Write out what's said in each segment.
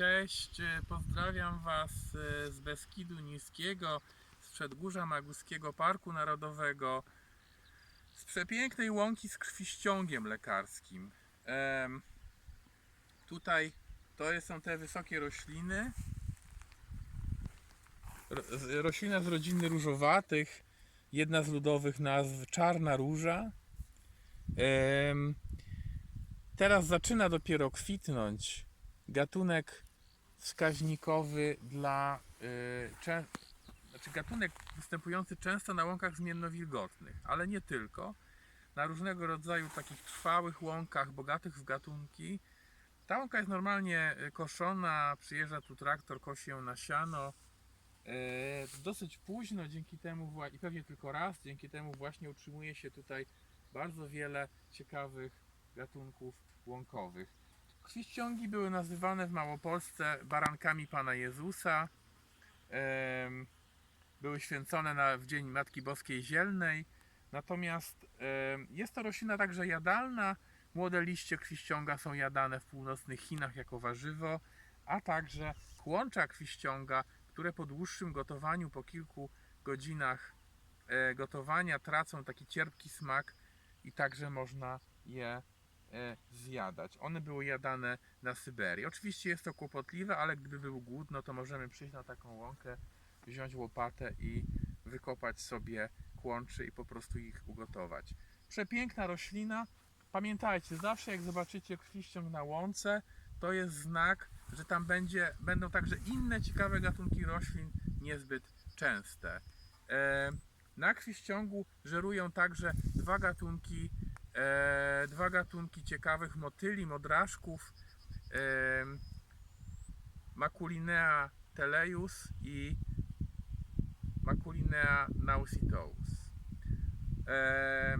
Cześć, e, pozdrawiam Was e, z Beskidu Niskiego, z przedgórza Maguskiego Parku Narodowego, z przepięknej łąki z krwiściągiem lekarskim. Em, tutaj to są te wysokie rośliny. Roślina z rodziny różowatych, jedna z ludowych nazw czarna róża. Em, teraz zaczyna dopiero kwitnąć gatunek wskaźnikowy dla y, znaczy gatunek występujący często na łąkach zmiennowilgotnych, ale nie tylko. Na różnego rodzaju takich trwałych łąkach, bogatych w gatunki. Ta łąka jest normalnie y, koszona, przyjeżdża tu traktor, kosi ją na siano. Y, Dosyć późno, dzięki temu, i pewnie tylko raz, dzięki temu właśnie utrzymuje się tutaj bardzo wiele ciekawych gatunków łąkowych. Krwiściągi były nazywane w Małopolsce barankami Pana Jezusa. Były święcone na, w Dzień Matki Boskiej Zielnej. Natomiast jest to roślina także jadalna. Młode liście krwiściąga są jadane w północnych Chinach jako warzywo, a także kłącza krwiściąga, które po dłuższym gotowaniu, po kilku godzinach e, gotowania tracą taki cierpki smak i także można je zjadać. One były jadane na Syberii. Oczywiście jest to kłopotliwe, ale gdyby był głód, no to możemy przyjść na taką łąkę, wziąć łopatę i wykopać sobie kłączy i po prostu ich ugotować. Przepiękna roślina. Pamiętajcie, zawsze jak zobaczycie krwiściąg na łące, to jest znak, że tam będzie, będą także inne ciekawe gatunki roślin, niezbyt częste. E, na krwiściągu żerują także dwa gatunki e, dwa gatunki ciekawych motyli, modraszków e, Maculinea teleus i Maculinea nausitous. E,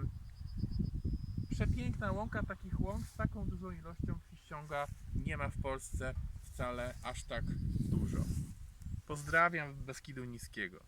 przepiękna łąka, takich łąk z taką dużą ilością ściąga nie ma w Polsce wcale aż tak dużo. Pozdrawiam Beskidu Niskiego.